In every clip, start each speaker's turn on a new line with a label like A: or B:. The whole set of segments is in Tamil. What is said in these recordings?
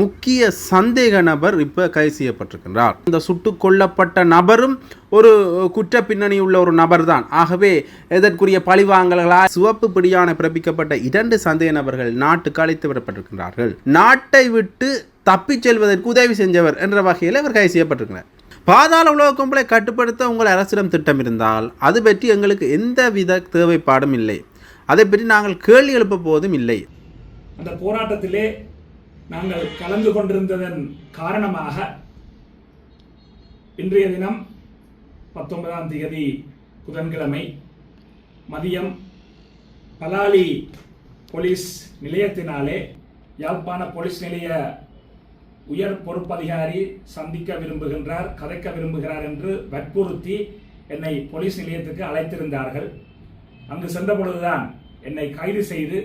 A: முக்கிய சந்தேக நபர் இப்போ கைது செய்யப்பட்டிருக்கின்றார். இந்த சுட்டு கொல்லப்பட்ட நபரும் ஒரு குற்ற பின்னணி உள்ள ஒரு நபர் தான் ஆகவே இதற்குரிய பழிவாங்கல்களால் சிவப்பு பிடியான பிறப்பிக்கப்பட்ட இரண்டு சந்தேக நபர்கள் நாட்டுக்கு அழைத்து வரப்பட்டிருக்கின்றார்கள் நாட்டை விட்டு தப்பிச் செல்வதற்கு உதவி செஞ்சவர் என்ற வகையில் இவர் கைது செய்யப்பட்டிருக்கிறார். பாதாள உலக கும்பலை கட்டுப்படுத்த உங்கள் அரசிடம் திட்டம் இருந்தால் அது பற்றி எங்களுக்கு எந்த வித தேவைப்பாடும் இல்லை. அதை பற்றி நாங்கள் கேள்வி எழுப்ப போவதும் இல்லை.
B: அந்த போராட்டத்திலே நாங்கள் கலந்து கொண்டிருந்ததன் காரணமாக இன்றைய தினம் பத்தொன்பதாம் தேதி புதன்கிழமை மதியம் பலாலி போலீஸ் நிலையத்தினாலே யாழ்ப்பாண போலீஸ் நிலைய உயர் பொறுப்பதிகாரி சந்திக்க விரும்புகின்றார் கதைக்க விரும்புகிறார் என்று வற்புறுத்தி என்னை போலீஸ் நிலையத்துக்கு அழைத்திருந்தார்கள். அங்கு சென்ற பொழுதுதான் என்னை கைது செய்து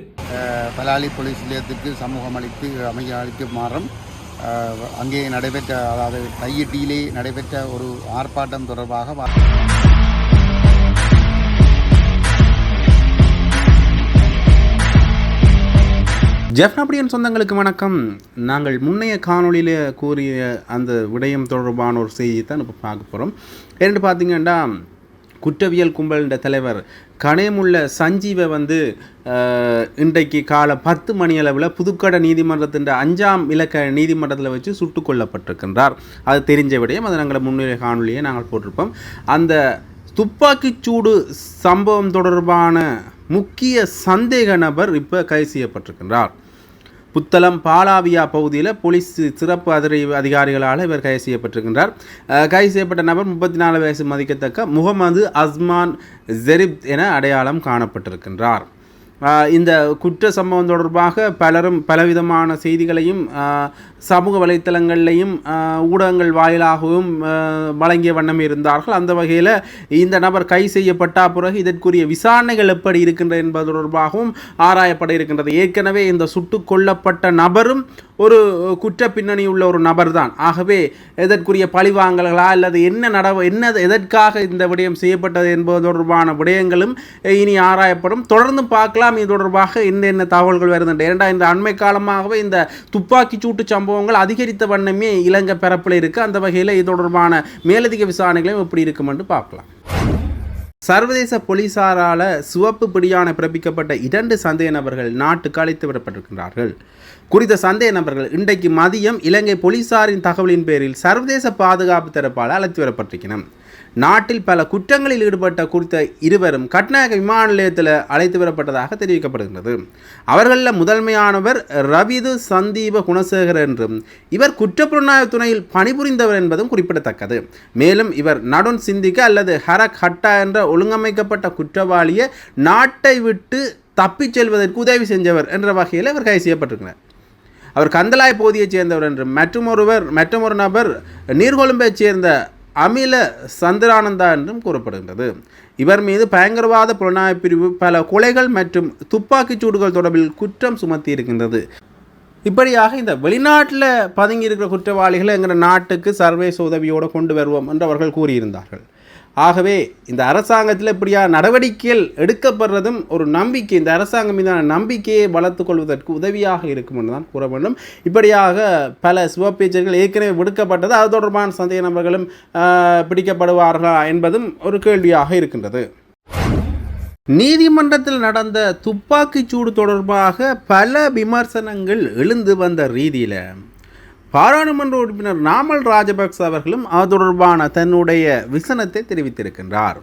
C: பலாலி போலீஸ் நிலையத்துக்கு சமூகம் அளித்து அமைய அளிக்குமாறும் அங்கே நடைபெற்ற அதாவது கையெட்டியிலே நடைபெற்ற ஒரு ஆர்ப்பாட்டம் தொடர்பாக
A: ஜெஃப்னபடியன் சொந்தங்களுக்கு வணக்கம். நாங்கள் முன்னைய காணொளியில் கூறிய அந்த விடயம் தொடர்பான ஒரு செய்தியை தான் இப்போ பார்க்க போகிறோம் ஏன்னு பார்த்தீங்கன்னா குற்றவியல் கும்பலின்ற தலைவர் கனேமுள்ள சஞ்சீவை வந்து இன்றைக்கு காலை பத்து மணி அளவில் புதுக்கடை நீதிமன்றத்தின் அஞ்சாம் இலக்க நீதிமன்றத்தில் வச்சு சுட்டுக் கொல்லப்பட்டிருக்கின்றார். அது தெரிஞ்ச விடயம் அதை நாங்கள் முன்னிலை காணொலியை நாங்கள் போட்டிருப்போம். அந்த துப்பாக்கிச்சூடு சம்பவம் தொடர்பான முக்கிய சந்தேக நபர் இப்போ கைது செய்யப்பட்டிருக்கின்றார். புத்தளம் பாலாவியா பகுதியில் போலீஸ் சிறப்பு அதிரி அதிகாரிகளால் இவர் கைது செய்யப்பட்டிருக்கின்றார். கைது செய்யப்பட்ட நபர் முப்பத்தி நாலு வயசு மதிக்கத்தக்க முகமது அஸ்மான் ஜெரிப் என அடையாளம் காணப்பட்டிருக்கின்றார். இந்த குற்ற சம்பவம் தொடர்பாக பலரும் பலவிதமான செய்திகளையும் சமூக வலைத்தளங்கள்லையும் ஊடகங்கள் வாயிலாகவும் வழங்கிய வண்ணம் இருந்தார்கள். அந்த வகையில் இந்த நபர் கை செய்யப்பட்ட பிறகு இதற்குரிய விசாரணைகள் எப்படி இருக்கின்றது என்பது தொடர்பாகவும் ஆராயப்பட இருக்கின்றது. ஏற்கனவே இந்த சுட்டு கொல்லப்பட்ட நபரும் ஒரு குற்ற பின்னணி உள்ள ஒரு நபர் தான் ஆகவே இதற்குரிய பழிவாங்கல்களா அல்லது என்ன நடவ என்ன எதற்காக இந்த விடயம் செய்யப்பட்டது என்பது தொடர்பான விடயங்களும் இனி ஆராயப்படும். தொடர்ந்து பார்க்கலாம். இது தொடர்பாக என்னென்ன தகவல்கள் வருகின்றன. ஏனென்றா இந்த அண்மை காலமாகவே இந்த துப்பாக்கி சூட்டு சம்பவங்கள் அதிகரித்த வண்ணமே இலங்கை பரப்பில் இருக்குது அந்த வகையில் இது தொடர்பான மேலதிக விசாரணைகளையும் எப்படி இருக்கும் என்று பார்க்கலாம். சர்வதேச போலீசாரால் சிவப்பு பிடியான பிறப்பிக்கப்பட்ட இரண்டு சந்தேக நபர்கள் நாட்டுக்கு அழைத்து வரப்பட்டிருக்கின்றார்கள் குறித்த சந்தேக நபர்கள் இன்றைக்கு மதியம் இலங்கை போலீசாரின் தகவலின் பேரில் சர்வதேச பாதுகாப்பு தரப்பால் அழைத்து வரப்பட்டிருக்கிறோம் நாட்டில் பல குற்றங்களில் ஈடுபட்ட குறித்த இருவரும் கட்நாயக விமான நிலையத்தில் அழைத்து வரப்பட்டதாக தெரிவிக்கப்படுகிறது அவர்களில் முதன்மையானவர் ரவிது சந்தீப குணசேகர் என்றும் இவர் குற்றப்புலனாய்வு துறையில் பணிபுரிந்தவர் என்பதும் குறிப்பிடத்தக்கது. மேலும் இவர் நடுன் சிந்திக்க அல்லது ஹரக் ஹட்டா என்ற ஒழுங்கமைக்கப்பட்ட குற்றவாளியை நாட்டை விட்டு தப்பிச் செல்வதற்கு உதவி செஞ்சவர் என்ற வகையில் இவர் கைது செய்யப்பட்டிருக்கிறார். அவர் கந்தலாய் பகுதியைச் சேர்ந்தவர் என்றும் மற்றொருவர் மற்றொரு நபர் நீர்கொழும்பைச் சேர்ந்த அமில சந்திரானந்தா என்றும் கூறப்படுகின்றது. இவர் மீது பயங்கரவாத புலனாய்வு பிரிவு பல கொலைகள் மற்றும் துப்பாக்கிச் சூடுகள் தொடர்பில் குற்றம் சுமத்தி இருக்கின்றது இப்படியாக இந்த வெளிநாட்டில் பதுங்கி இருக்கிற குற்றவாளிகளை எங்கள் நாட்டுக்கு சர்வேச உதவியோடு கொண்டு வருவோம் என்று அவர்கள் கூறியிருந்தார்கள். ஆகவே இந்த அரசாங்கத்தில் இப்படியா நடவடிக்கைகள் எடுக்கப்படுறதும் ஒரு நம்பிக்கை இந்த அரசாங்கம் மீதான நம்பிக்கையை வளர்த்து கொள்வதற்கு உதவியாக இருக்கும் என்று தான் கூற வேண்டும். இப்படியாக பல சிவப்பேச்சர்கள் ஏற்கனவே விடுக்கப்பட்டது. அது தொடர்பான சந்தேக நபர்களும் பிடிக்கப்படுவார்களா என்பதும் ஒரு கேள்வியாக இருக்கின்றது. நீதிமன்றத்தில் நடந்த துப்பாக்கிச்சூடு தொடர்பாக பல விமர்சனங்கள் எழுந்து வந்த ரீதியில் பாராளுமன்ற உறுப்பினர் நாமல் ராஜபக்ச அவர்களும் அது தொடர்பான தன்னுடைய விசனத்தை தெரிவித்திருக்கின்றார்.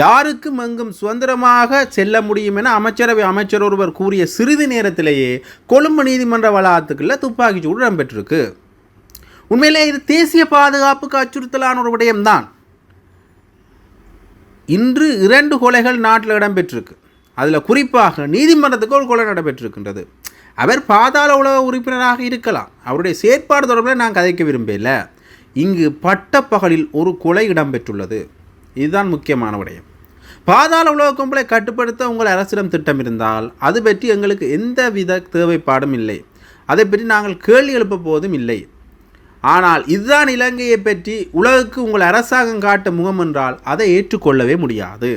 A: யாருக்கும் எங்கும் சுதந்திரமாக செல்ல முடியும் என அமைச்சரவை அமைச்சர் ஒருவர் கூறிய சிறிது நேரத்திலேயே கொழும்பு நீதிமன்ற வளாகத்துக்குள்ள துப்பாக்கி சூடு இடம்பெற்றிருக்கு. உண்மையிலே இது தேசிய பாதுகாப்புக்கு அச்சுறுத்தலான ஒரு விடயம்தான். இன்று இரண்டு கொலைகள் நாட்டில் இடம்பெற்றிருக்கு. அதில் குறிப்பாக நீதிமன்றத்துக்கு ஒரு கொலை நடைபெற்றிருக்கின்றது. அவர் பாதாள உலக உறுப்பினராக இருக்கலாம். அவருடைய செயற்பாடு தொடர்பில் நான் கதைக்க விரும்பல இங்கு பட்டப்பகலில் ஒரு கொலை இடம்பெற்றுள்ளது. இதுதான் முக்கியமான விடயம். பாதாள உலக கும்பலை கட்டுப்படுத்த உங்கள் அரசிடம் திட்டம் இருந்தால் அது பற்றி எங்களுக்கு எந்த வித தேவைப்பாடும் இல்லை. அதை பற்றி நாங்கள் கேள்வி எழுப்ப போவதும் இல்லை. ஆனால் இதுதான் இலங்கையை பற்றி உலகுக்கு உங்கள் அரசாங்கம் காட்ட முகம் என்றால் அதை ஏற்றுக்கொள்ளவே முடியாது.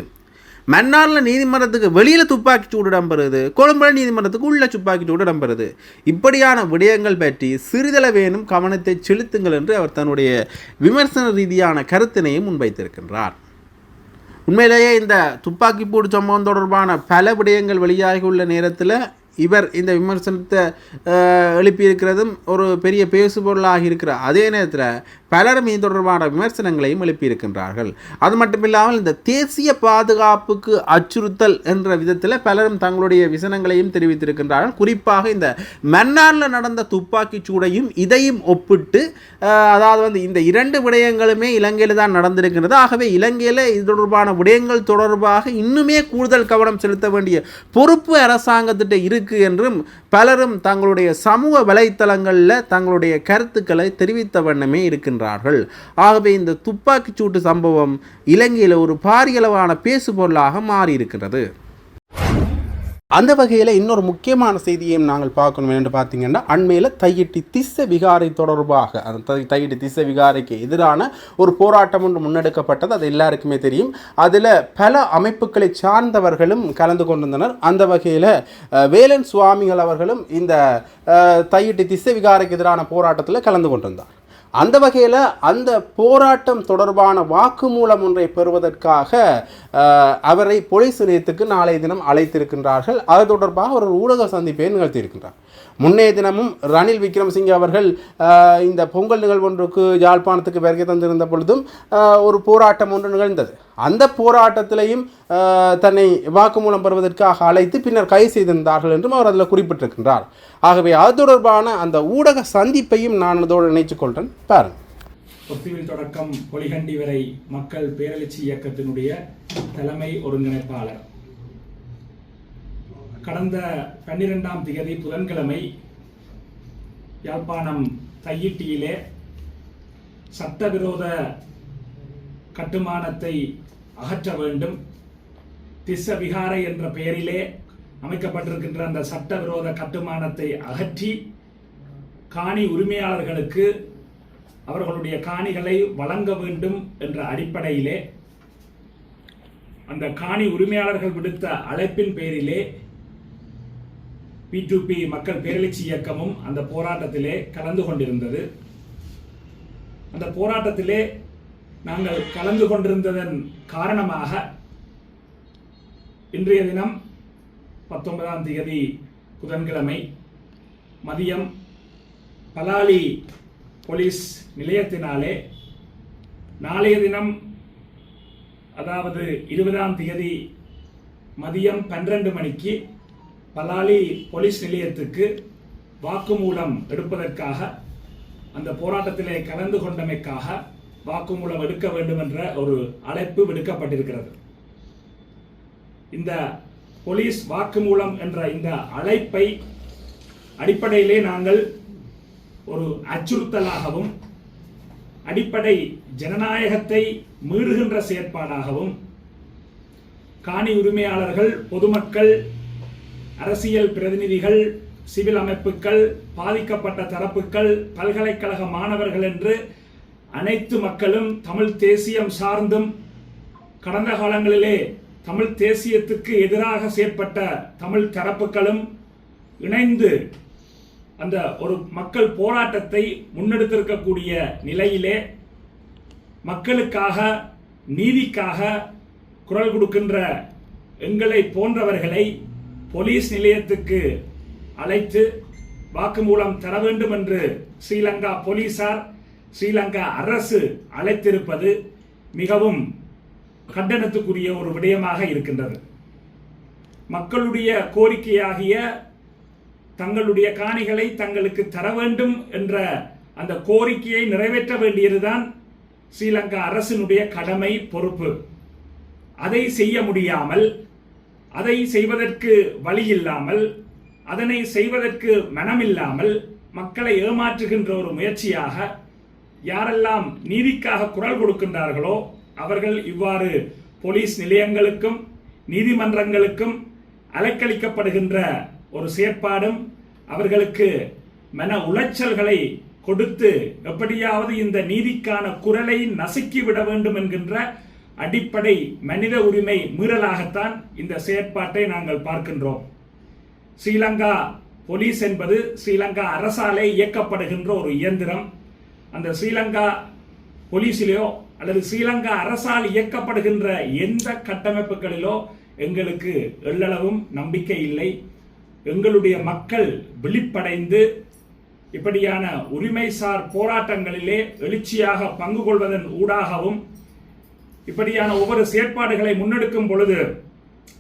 A: மன்னாரில் நீதிமன்றத்துக்கு வெளியில் துப்பாக்கி சூடு இடம்பெறுது கொழும்புல நீதிமன்றத்துக்கு உள்ள துப்பாக்கி சூடு இடம்பெறுது இப்படியான விடயங்கள் பற்றி சிறிதளவேனும் கவனத்தை செலுத்துங்கள் என்று அவர் தன்னுடைய விமர்சன ரீதியான கருத்தினையும் முன்வைத்திருக்கின்றார். உண்மையிலேயே இந்த துப்பாக்கி பூடு சம்பவம் தொடர்பான பல விடயங்கள் வெளியாகியுள்ள நேரத்தில் இவர் இந்த விமர்சனத்தை எழுப்பியிருக்கிறதும் ஒரு பெரிய பேசுபொருளாக இருக்கிற அதே நேரத்தில் பலரும் இது தொடர்பான விமர்சனங்களையும் எழுப்பியிருக்கின்றார்கள். அது மட்டுமில்லாமல் இந்த தேசிய பாதுகாப்புக்கு அச்சுறுத்தல் என்ற விதத்தில் பலரும் தங்களுடைய விசனங்களையும் தெரிவித்திருக்கின்றார்கள். குறிப்பாக இந்த மன்னாரில் நடந்த துப்பாக்கிச் சூடையும் இதையும் ஒப்பிட்டு அதாவது வந்து இந்த இரண்டு விடயங்களுமே இலங்கையில் தான் நடந்திருக்கின்றது. ஆகவே இலங்கையில் இது தொடர்பான விடயங்கள் தொடர்பாக இன்னுமே கூடுதல் கவனம் செலுத்த வேண்டிய பொறுப்பு அரசாங்கத்திட்ட இருக்கு என்றும் பலரும் தங்களுடைய சமூக வலைத்தளங்களில் தங்களுடைய கருத்துக்களை தெரிவித்த வண்ணமே இருக்கின்றார்கள். ஆகவே இந்த துப்பாக்கிச்சூட்டு சம்பவம் இலங்கையில் ஒரு பாரியளவான பேசுபொருளாக மாறியிருக்கிறது. அந்த வகையில் இன்னொரு முக்கியமான செய்தியையும் நாங்கள் பார்க்கணும் என்று பார்த்தீங்கன்னா அண்மையில் தையிட்டி திச விகாரை தொடர்பாக அந்த தை- தையிட்டி திச விகாரைக்கு எதிரான ஒரு போராட்டம் ஒன்று முன்னெடுக்கப்பட்டது. அது எல்லாருக்குமே தெரியும். அதில் பல அமைப்புகளை சார்ந்தவர்களும் கலந்து கொண்டிருந்தனர். அந்த வகையில் வேலன் சுவாமிகள் அவர்களும் இந்த தையிட்டி திஸ்ஸ விகாரைக்கு எதிரான போராட்டத்தில் கலந்து கொண்டிருந்தார். அந்த வகையில் அந்த போராட்டம் தொடர்பான வாக்குமூலம் ஒன்றை பெறுவதற்காக அவரை போலீஸ் நிலையத்துக்கு நாளைய தினம் அழைத்திருக்கின்றார்கள். அது தொடர்பாக அவர் ஊடக சந்திப்பை நிகழ்த்தியிருக்கின்றார் முன்னைய தினமும் ரணில் விக்ரமசிங்கே அவர்கள் இந்த பொங்கல் நிகழ்வு ஒன்றுக்கு யாழ்ப்பாணத்துக்கு வருகை தந்திருந்த பொழுதும் ஒரு போராட்டம் ஒன்று நிகழ்ந்தது. அந்த போராட்டத்திலையும் தன்னை வாக்குமூலம் பெறுவதற்காக அழைத்து பின்னர் கைது செய்திருந்தார்கள் என்றும் அவர் அதில் குறிப்பிட்டிருக்கின்றார். ஆகவே அது தொடர்பான அந்த ஊடக சந்திப்பையும் நான் அதோடு நினைச்சு கொள்கிறேன் பாருங்கள்
B: ஒத்திவில் தொடக்கம் பொலிகண்டி வரை மக்கள் பேரெழுச்சி இயக்கத்தினுடைய தலைமை ஒருங்கிணைப்பாளர். கடந்த பன்னிரெண்டாம் திகதி புதன்கிழமை யாழ்ப்பாணம் தையிட்டியிலே சட்டவிரோத கட்டுமானத்தை அகற்ற வேண்டும். திஸ்ஸ விகாரை என்ற பெயரிலே அமைக்கப்பட்டிருக்கின்ற அந்த சட்டவிரோத கட்டுமானத்தை அகற்றி காணி உரிமையாளர்களுக்கு அவர்களுடைய காணிகளை வழங்க வேண்டும் என்ற அடிப்படையிலே அந்த காணி உரிமையாளர்கள் விடுத்த அழைப்பின் பேரிலே பி மக்கள் பேரெழுச்சி இயக்கமும் அந்த போராட்டத்திலே கலந்து கொண்டிருந்தது. அந்த போராட்டத்திலே நாங்கள் கலந்து கொண்டிருந்ததன் காரணமாக இன்றைய தினம் பத்தொன்பதாம் தேதி புதன்கிழமை மதியம் பலாலி போலீஸ் நிலையத்தினாலே நாளைய தினம் அதாவது இருபதாம் தேதி மதியம் பன்னிரண்டு மணிக்கு பலாலி போலீஸ் நிலையத்துக்கு வாக்குமூலம் எடுப்பதற்காக அந்த போராட்டத்திலே கலந்து கொண்டமைக்காக வாக்குமூலம் எடுக்க வேண்டும் என்ற ஒரு அழைப்பு விடுக்கப்பட்டிருக்கிறது. இந்த போலீஸ் வாக்குமூலம் என்ற இந்த அழைப்பை அடிப்படையிலே நாங்கள் ஒரு அச்சுறுத்தலாகவும் அடிப்படை ஜனநாயகத்தை மீறுகின்ற செயற்பாடாகவும் காணி உரிமையாளர்கள் பொதுமக்கள் அரசியல் பிரதிநிதிகள் சிவில் அமைப்புகள் பாதிக்கப்பட்ட தரப்புகள் பல்கலைக்கழக மாணவர்கள் என்று அனைத்து மக்களும் தமிழ் தேசியம் சார்ந்தும் கடந்த காலங்களிலே தமிழ் தேசியத்துக்கு எதிராக செயற்பட்ட தமிழ் தரப்புகளும் இணைந்து அந்த ஒரு மக்கள் போராட்டத்தை முன்னெடுத்திருக்கக்கூடிய நிலையிலே மக்களுக்காக நீதிக்காக குரல் கொடுக்கின்ற எங்களை போன்றவர்களை போலீஸ் நிலையத்துக்கு அழைத்து வாக்குமூலம் தர வேண்டும் என்று ஸ்ரீலங்கா போலீசார் ஸ்ரீலங்கா அரசு அழைத்திருப்பது மிகவும் கண்டனத்துக்குரிய ஒரு விடயமாக இருக்கின்றது. மக்களுடைய கோரிக்கையாகிய தங்களுடைய காணிகளை தங்களுக்கு தர வேண்டும் என்ற அந்த கோரிக்கையை நிறைவேற்ற வேண்டியதுதான் ஸ்ரீலங்கா அரசினுடைய கடமை பொறுப்பு. அதை செய்ய முடியாமல் அதை செய்வதற்கு வழி இல்லாமல் அதனை செய்வதற்கு மனமில்லாமல் மக்களை ஏமாற்றுகின்ற ஒரு முயற்சியாக யாரெல்லாம் நீதிக்காக குரல் கொடுக்கின்றார்களோ அவர்கள் இவ்வாறு போலீஸ் நிலையங்களுக்கும் நீதிமன்றங்களுக்கும் அலைக்கழிக்கப்படுகின்ற ஒரு செயற்பாடும் அவர்களுக்கு மன உளைச்சல்களை கொடுத்து எப்படியாவது இந்த நீதிக்கான குரலை நசுக்கி விட வேண்டும் என்கின்ற அடிப்படை மனித உரிமை மீறலாகத்தான் இந்த செயற்பாட்டை நாங்கள் பார்க்கின்றோம். ஸ்ரீலங்கா போலீஸ் என்பது ஸ்ரீலங்கா அரசாலே இயக்கப்படுகின்ற ஒரு இயந்திரம். அந்த ஸ்ரீலங்கா போலீஸிலேயோ அல்லது ஸ்ரீலங்கா அரசால் இயக்கப்படுகின்ற எந்த கட்டமைப்புகளிலோ எங்களுக்கு எள்ளளவும் நம்பிக்கை இல்லை. எங்களுடைய மக்கள் விழிப்படைந்து இப்படியான உரிமைசார் போராட்டங்களிலே எழுச்சியாக பங்கு கொள்வதன் ஊடாகவும் இப்படியான ஒவ்வொரு செயற்பாடுகளை முன்னெடுக்கும் பொழுது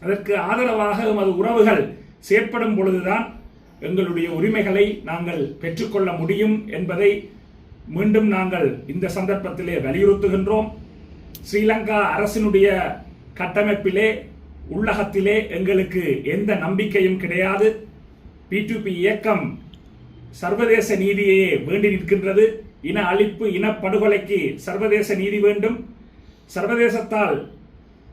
B: அதற்கு ஆதரவாக எமது உறவுகள் செயற்படும் பொழுதுதான் எங்களுடைய உரிமைகளை நாங்கள் பெற்றுக்கொள்ள முடியும் என்பதை மீண்டும் நாங்கள் இந்த சந்தர்ப்பத்திலே வலியுறுத்துகின்றோம். ஸ்ரீலங்கா அரசினுடைய கட்டமைப்பிலே உள்ளகத்திலே எங்களுக்கு எந்த நம்பிக்கையும் கிடையாது. பி இயக்கம் சர்வதேச நீதியையே வேண்டி நிற்கின்றது. இன அழிப்பு இனப்படுகொலைக்கு சர்வதேச நீதி வேண்டும். சர்வதேசத்தால்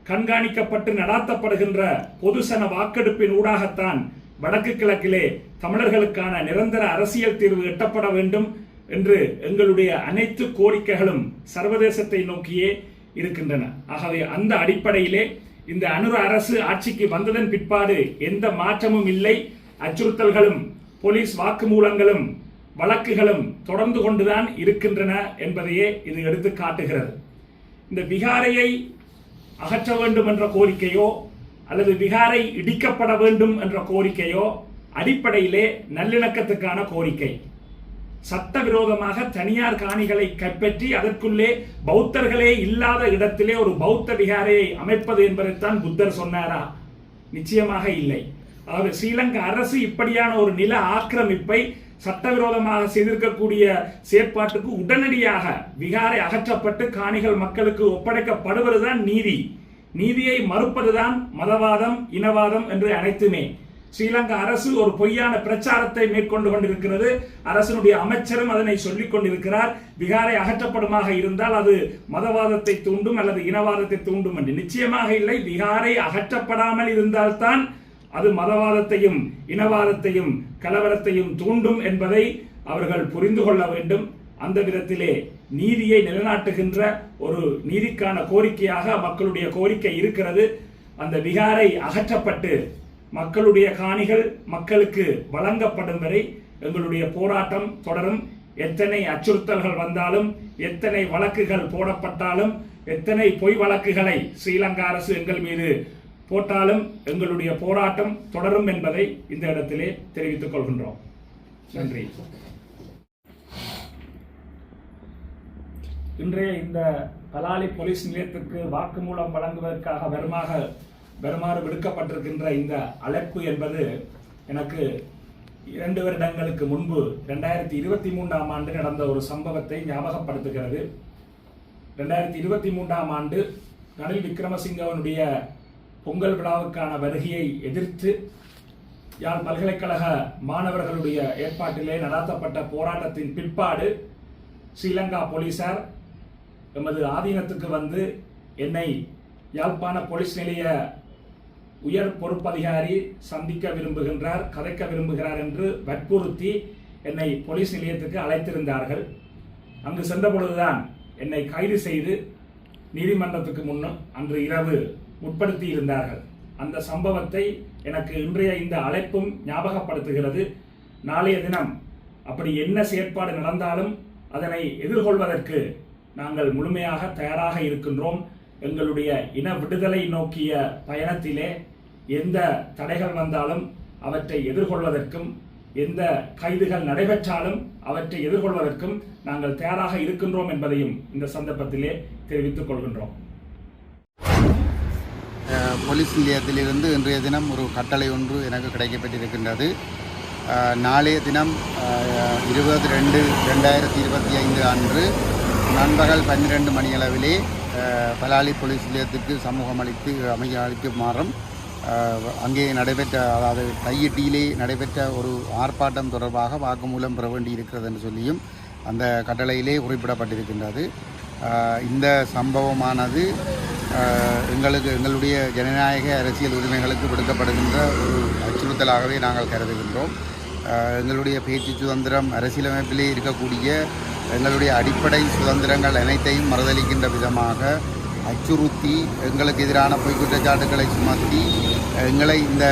B: கண்காணிக்கப்பட்டு நடாத்தப்படுகின்ற பொதுசன வாக்கெடுப்பின் ஊடாகத்தான் வடக்கு கிழக்கிலே தமிழர்களுக்கான நிரந்தர அரசியல் தீர்வு எட்டப்பட வேண்டும் என்று எங்களுடைய அனைத்து கோரிக்கைகளும் சர்வதேசத்தை நோக்கியே இருக்கின்றன. ஆகவே அந்த அடிப்படையிலே இந்த அனுர அரசு ஆட்சிக்கு வந்ததன் பிற்பாடு எந்த மாற்றமும் இல்லை. அச்சுறுத்தல்களும் போலீஸ் வாக்குமூலங்களும் வழக்குகளும் தொடர்ந்து கொண்டுதான் இருக்கின்றன என்பதையே இது எடுத்து காட்டுகிறது இந்த விகாரையை அகற்ற வேண்டும் என்ற கோரிக்கையோ அல்லது விகாரை இடிக்கப்பட வேண்டும் என்ற கோரிக்கையோ அடிப்படையிலே நல்லிணக்கத்துக்கான கோரிக்கை. சட்டவிரோதமாக தனியார் காணிகளை கைப்பற்றி அதற்குள்ளே பௌத்தர்களே இல்லாத இடத்திலே ஒரு பௌத்த விகாரையை அமைப்பது என்பதைத்தான் புத்தர் சொன்னாரா? நிச்சயமாக இல்லை. அதாவது ஸ்ரீலங்கா அரசு இப்படியான ஒரு நில ஆக்கிரமிப்பை சட்டவிரோதமாக செய்திருக்கக்கூடிய செயற்பாட்டுக்கு உடனடியாக விகாரை அகற்றப்பட்டு காணிகள் மக்களுக்கு ஒப்படைக்கப்படுவதுதான் நீதி. நீதியை மறுப்பதுதான் மதவாதம் இனவாதம் என்று அனைத்துமே. ஸ்ரீலங்கா அரசு ஒரு பொய்யான பிரச்சாரத்தை மேற்கொண்டு கொண்டிருக்கிறது. அரசனுடைய அமைச்சரும் அதனை சொல்லிக் கொண்டிருக்கிறார். விகாரை அகற்றப்படுமாக இருந்தால் அது மதவாதத்தை தூண்டும் அல்லது இனவாதத்தை தூண்டும் என்று. நிச்சயமாக இல்லை. விகாரை அகற்றப்படாமல் இருந்தால்தான் அது மதவாதத்தையும் இனவாதத்தையும் கலவரத்தையும் தூண்டும் என்பதை அவர்கள் புரிந்து கொள்ள வேண்டும். அந்த விதத்திலே நீதியை நிலைநாட்டுகின்ற ஒரு நீதிக்கான கோரிக்கையாக மக்களுடைய கோரிக்கை இருக்கிறது. அந்த விகாரை அகற்றப்பட்டு மக்களுடைய காணிகள் மக்களுக்கு வழங்கப்படும் வரை எங்களுடைய போராட்டம் தொடரும். எத்தனை அச்சுறுத்தல்கள் வந்தாலும் எத்தனை வழக்குகள் போடப்பட்டாலும் எத்தனை பொய் வழக்குகளை ஸ்ரீலங்கா அரசு எங்கள் மீது போட்டாலும் எங்களுடைய போராட்டம் தொடரும் என்பதை இந்த இடத்திலே தெரிவித்துக் கொள்கின்றோம். நன்றி. இன்றைய இந்த பலாலி போலீஸ் நிலையத்திற்கு வாக்குமூலம் வழங்குவதற்காக வருமாக வருமாறு விடுக்கப்பட்டிருக்கின்ற இந்த அழைப்பு என்பது எனக்கு இரண்டு வருடங்களுக்கு முன்பு ரெண்டாயிரத்தி இருபத்தி மூன்றாம் ஆண்டு நடந்த ஒரு சம்பவத்தை ஞாபகப்படுத்துகிறது. ரெண்டாயிரத்தி இருபத்தி மூன்றாம் ஆண்டு ரணில் விக்ரமசிங்கவனுடைய பொங்கல் விழாவுக்கான வருகையை எதிர்த்து யாழ் பல்கலைக்கழக மாணவர்களுடைய ஏற்பாட்டிலே நடாத்தப்பட்ட போராட்டத்தின் பிற்பாடு ஸ்ரீலங்கா போலீசார் எமது ஆதீனத்துக்கு வந்து என்னை யாழ்ப்பாண போலீஸ் நிலைய உயர் பொறுப்பதிகாரி சந்திக்க விரும்புகின்றார் கதைக்க விரும்புகிறார் என்று வற்புறுத்தி என்னை போலீஸ் நிலையத்துக்கு அழைத்திருந்தார்கள். அங்கு சென்ற பொழுதுதான் என்னை கைது செய்து நீதிமன்றத்துக்கு முன்னும் அன்று இரவு உட்படுத்தி இருந்தார்கள் அந்த சம்பவத்தை எனக்கு இன்றைய இந்த அழைப்பும் ஞாபகப்படுத்துகிறது. நாளைய தினம் அப்படி என்ன செயற்பாடு நடந்தாலும் அதனை எதிர்கொள்வதற்கு நாங்கள் முழுமையாக தயாராக இருக்கின்றோம். எங்களுடைய இன விடுதலை நோக்கிய பயணத்திலே எந்த தடைகள் வந்தாலும் அவற்றை எதிர்கொள்வதற்கும் எந்த கைதுகள் நடைபெற்றாலும் அவற்றை எதிர்கொள்வதற்கும் நாங்கள் தயாராக இருக்கின்றோம் என்பதையும் இந்த சந்தர்ப்பத்திலே தெரிவித்துக் கொள்கின்றோம்.
C: போலீஸ் நிலையத்திலிருந்து இன்றைய தினம் ஒரு கட்டளை ஒன்று எனக்கு கிடைக்கப்பட்டிருக்கின்றது. நாளைய தினம் இருபது ரெண்டு ரெண்டாயிரத்தி இருபத்தி ஐந்து அன்று நண்பகல் பன்னிரெண்டு மணியளவிலே பலாலி போலீஸ் நிலையத்துக்கு சமூகம் அளித்து அமைய அளிக்குமாறும் அங்கே நடைபெற்ற அதாவது கையிட்டியிலே நடைபெற்ற ஒரு ஆர்ப்பாட்டம் தொடர்பாக வாக்குமூலம் பெற வேண்டி இருக்கிறது என்று சொல்லியும் அந்த கட்டளையிலே குறிப்பிடப்பட்டிருக்கின்றது. இந்த சம்பவமானது எங்களுக்கு எங்களுடைய ஜனநாயக அரசியல் உரிமைகளுக்கு விடுக்கப்படுகின்ற ஒரு அச்சுறுத்தலாகவே நாங்கள் கருதுகின்றோம். எங்களுடைய பேச்சு சுதந்திரம் அரசியலமைப்பிலே இருக்கக்கூடிய எங்களுடைய அடிப்படை சுதந்திரங்கள் அனைத்தையும் மறுதளிக்கின்ற விதமாக அச்சுறுத்தி எங்களுக்கு எதிரான பொய் குற்றச்சாட்டுகளை சுமத்தி எங்களை இந்த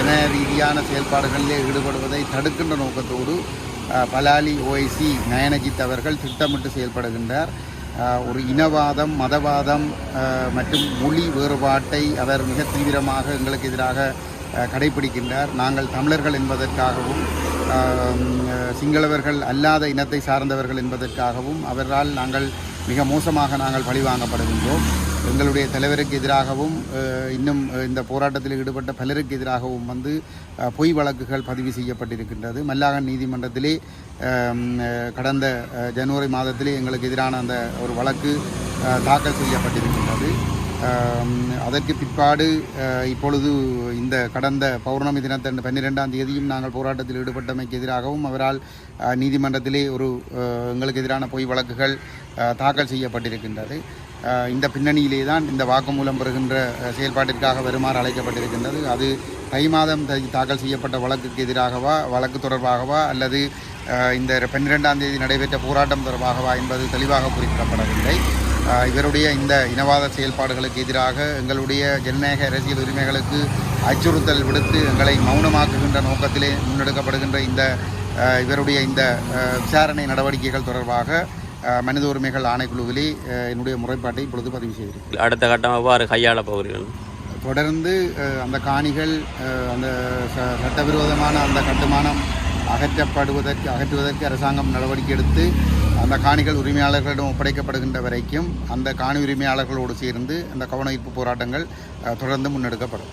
C: இன ஜன ரீதியான செயல்பாடுகளிலே ஈடுபடுவதை தடுக்கின்ற நோக்கத்தோடு பலாலி ஓஐசி நயனஜித் அவர்கள் திட்டமிட்டு செயல்படுகின்றார். ஒரு இனவாதம் மதவாதம் மற்றும் மொழி வேறுபாட்டை அவர் மிக தீவிரமாக எங்களுக்கு எதிராக கடைபிடிக்கின்றார். நாங்கள் தமிழர்கள் என்பதற்காகவும் சிங்களவர்கள் அல்லாத இனத்தை சார்ந்தவர்கள் என்பதற்காகவும் அவரால் நாங்கள் மிக மோசமாக நாங்கள் பழிவாங்கப்படுகின்றோம். எங்களுடைய தலைவருக்கு எதிராகவும் இன்னும் இந்த போராட்டத்தில் ஈடுபட்ட பலருக்கு எதிராகவும் வந்து பொய் வழக்குகள் பதிவு செய்யப்பட்டிருக்கின்றது. மல்லாகன் நீதிமன்றத்திலே கடந்த ஜனவரி மாதத்திலே எங்களுக்கு எதிரான அந்த ஒரு வழக்கு தாக்கல் செய்யப்பட்டிருக்கின்றது. அதற்கு பிற்பாடு இப்பொழுது இந்த கடந்த பௌர்ணமி தினத்தன்று பன்னிரெண்டாம் தேதியும் நாங்கள் போராட்டத்தில் ஈடுபட்டமைக்கு எதிராகவும் அவரால் நீதிமன்றத்திலே ஒரு எங்களுக்கு எதிரான பொய் வழக்குகள் தாக்கல் செய்யப்பட்டிருக்கின்றது. இந்த பின்னணியிலே தான் இந்த வாக்குமூலம் பெறுகின்ற செயல்பாட்டிற்காக வருமாறு அழைக்கப்பட்டிருக்கின்றது. அது தை மாதம் தாக்கல் செய்யப்பட்ட வழக்குக்கு எதிராகவா வழக்கு தொடர்பாகவா அல்லது இந்த பன்னிரெண்டாம் தேதி நடைபெற்ற போராட்டம் தொடர்பாகவா என்பது தெளிவாக குறிப்பிடப்படவில்லை. இவருடைய இந்த இனவாத செயல்பாடுகளுக்கு எதிராக எங்களுடைய ஜனநாயக அரசியல் உரிமைகளுக்கு அச்சுறுத்தல் விடுத்து எங்களை மௌனமாக்குகின்ற நோக்கத்திலே முன்னெடுக்கப்படுகின்ற இந்த இவருடைய இந்த விசாரணை நடவடிக்கைகள் தொடர்பாக மனித உரிமைகள் ஆணைக்குழுவிலே என்னுடைய முறைப்பாட்டை இப்பொழுது பதிவு செய்திருக்கிறேன்.
D: அடுத்த கட்டம் எவ்வாறு கையாள போகிறீர்கள்?
C: தொடர்ந்து அந்த காணிகள் அந்த சட்டவிரோதமான அந்த கட்டுமானம் அகற்றப்படுவதற்கு அகற்றுவதற்கு அரசாங்கம் நடவடிக்கை எடுத்து அந்த காணிகள் உரிமையாளர்களிடம் ஒப்படைக்கப்படுகின்ற வரைக்கும் அந்த காணி உரிமையாளர்களோடு சேர்ந்து அந்த கவன ஈர்ப்பு போராட்டங்கள் தொடர்ந்து முன்னெடுக்கப்படும்.